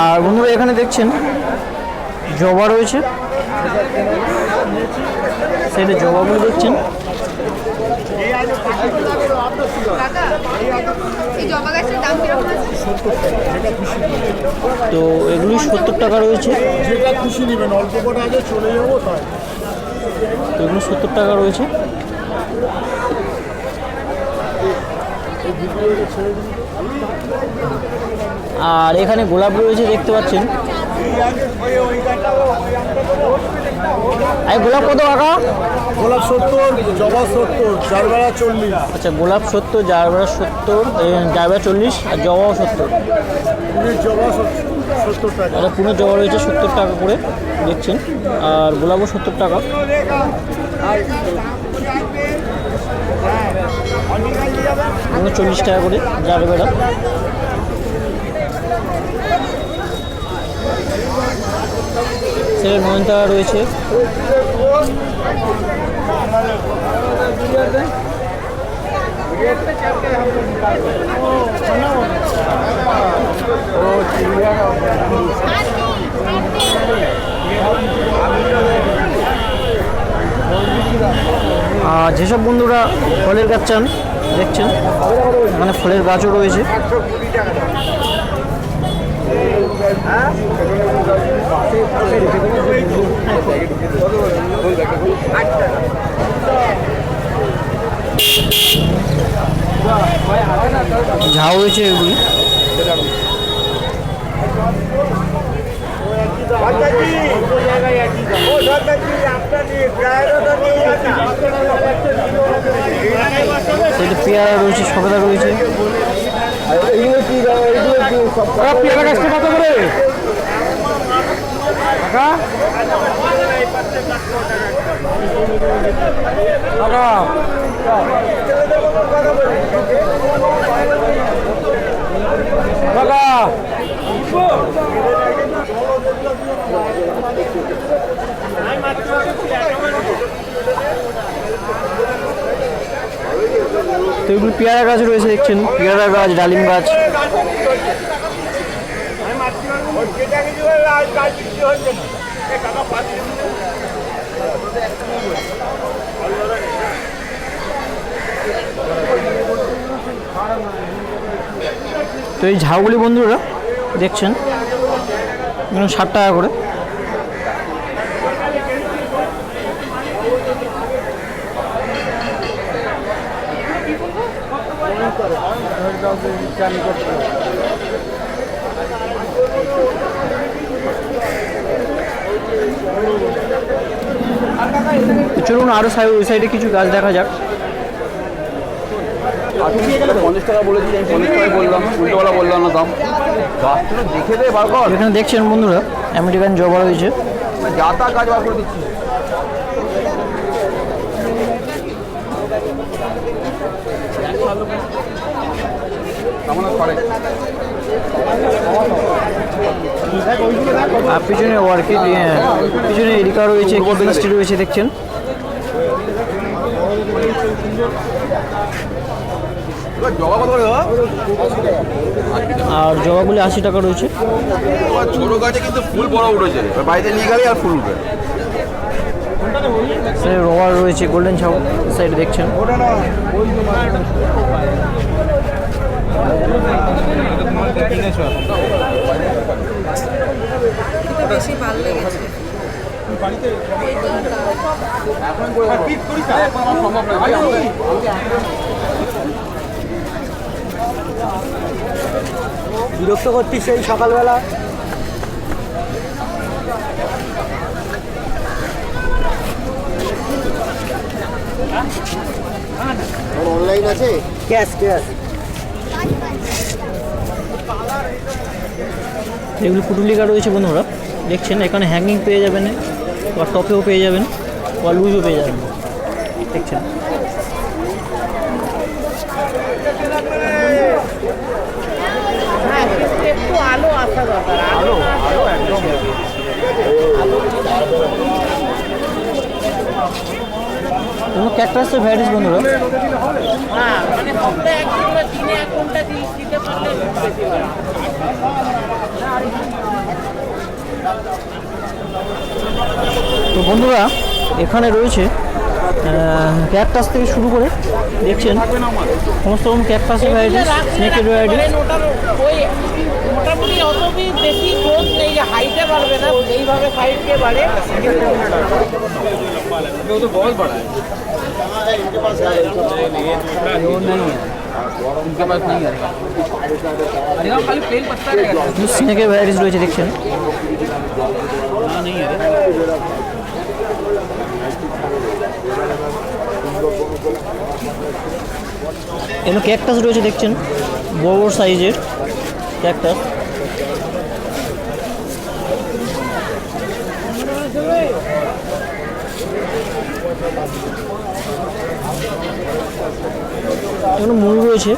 আর বন্ধুরা এখানে দেখছেন, জবা রয়েছে। সেটা দেখছেন জবা কীরকম আছে তো এগুলি সত্তর টাকা রয়েছে। তো এগুলো সত্তর টাকা রয়েছে। আর এখানে গোলাপ রয়েছে দেখতে পাচ্ছেন। এই গোলাপ কত টাকা গোলাপ সত্তর জবা সত্তর চারবেলা চল্লিশ। আচ্ছা গোলাপ সত্তর জারবেরা সত্তর জারবেরা চল্লিশ আর জবাও সত্তর। জবা সত্তর টাকা। এটা পুরো জবা রয়েছে সত্তর টাকা করে দেখছেন। আর গোলাপও সত্তর টাকা। এগুলো চল্লিশ টাকা করে জারবেরা। সেটা নয়নতারা রয়েছে। আর যেসব বন্ধুরা ফলের গাছ চান দেখছেন এখানে ফলের গাছও রয়েছে। ঝাউ রয়েছে এগুলি। পেয়ারা রয়েছে সবেদা রয়েছে। পেয়ারা গাছটা কত করে? এগুলো পেয়ারা গাছ রয়েছে দেখছেন পেয়ারা গাছ ডালিম গাছ। তো এই ঝাউগুলি বন্ধুরা দেখছেন ষাট টাকা করে তো চলুন আরও সাইড ওই সাইডে কিছু গাছ দেখা যাক। এখানে দেখছেন বন্ধুরা আমেরিকান জবা রয়েছে আর পিছনে ওয়ার্কিং পিছনে এরিকা রয়েছে কিডনিস্টি রয়েছে দেখছেন। আর জবাগুলি আশি টাকা রয়েছে। ছোট গাছে কিন্তু ফুল বড় উঠেছে। বাড়িতে নিয়ে গেলে আর ফুল উঠবে। রোয়ার রয়েছে গোল্ডেন ছাউ সাইডে দেখছেন। এটা বেশি ভালো লেগেছে। বিরক্ত করছিস সেই সকালবেলা? অনলাইন আছে? ক্যাশ ক্যাশ এগুলি পুটুলিকা রয়েছে বন্ধুরা। দেখছেন এখানে হ্যাঙ্গিং পেয়ে যাবেন বা টপেও পেয়ে যাবেন বা লুজও পেয়ে যাবেন। দেখছেন? কোনো বন্ধুরা? হ্যাঁ মানে। তো বন্ধুরা, এখানে রয়েছে ক্যাকটাস থেকে শুরু করে, দেখছেন, সমস্ত রকম ক্যাকটাসের ভ্যারাইটি স্নেকের ভ্যারাইটি মোটামুটি অত বি- বেশি গ্রোথ নেই যে হাইটে বাড়বে না যেইভাবে হাইটকে বাড়ে उनके पास नहीं है खाली प्लेन पत्ता रहेगा স্নেকের ভ্যারাইটিস রয়েছে দেখছেন এখানে ক্যাকটাস রয়েছে দেখছেন বড় বড় সাইজের ক্যাকটাস এখানে মূল রয়েছে।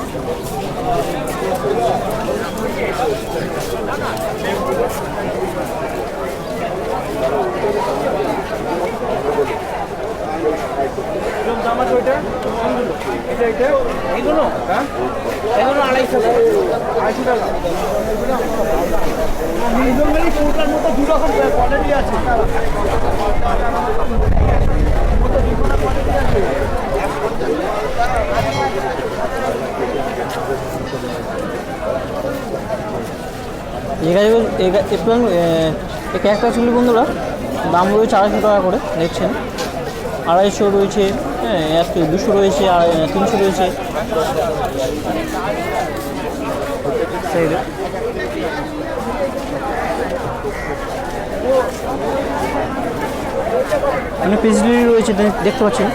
এই গাছগুলো এই গা- একটু এই ক্যাকটাসগুলি বন্ধুরা। দাম রয়েছে আড়াইশো টাকা করে, দেখছেন। আড়াইশো রয়েছে হ্যাঁ এক দুশো রয়েছে তিনশো রয়েছে। এখানে পিসলি রয়েছে দেখতে পাচ্ছেন।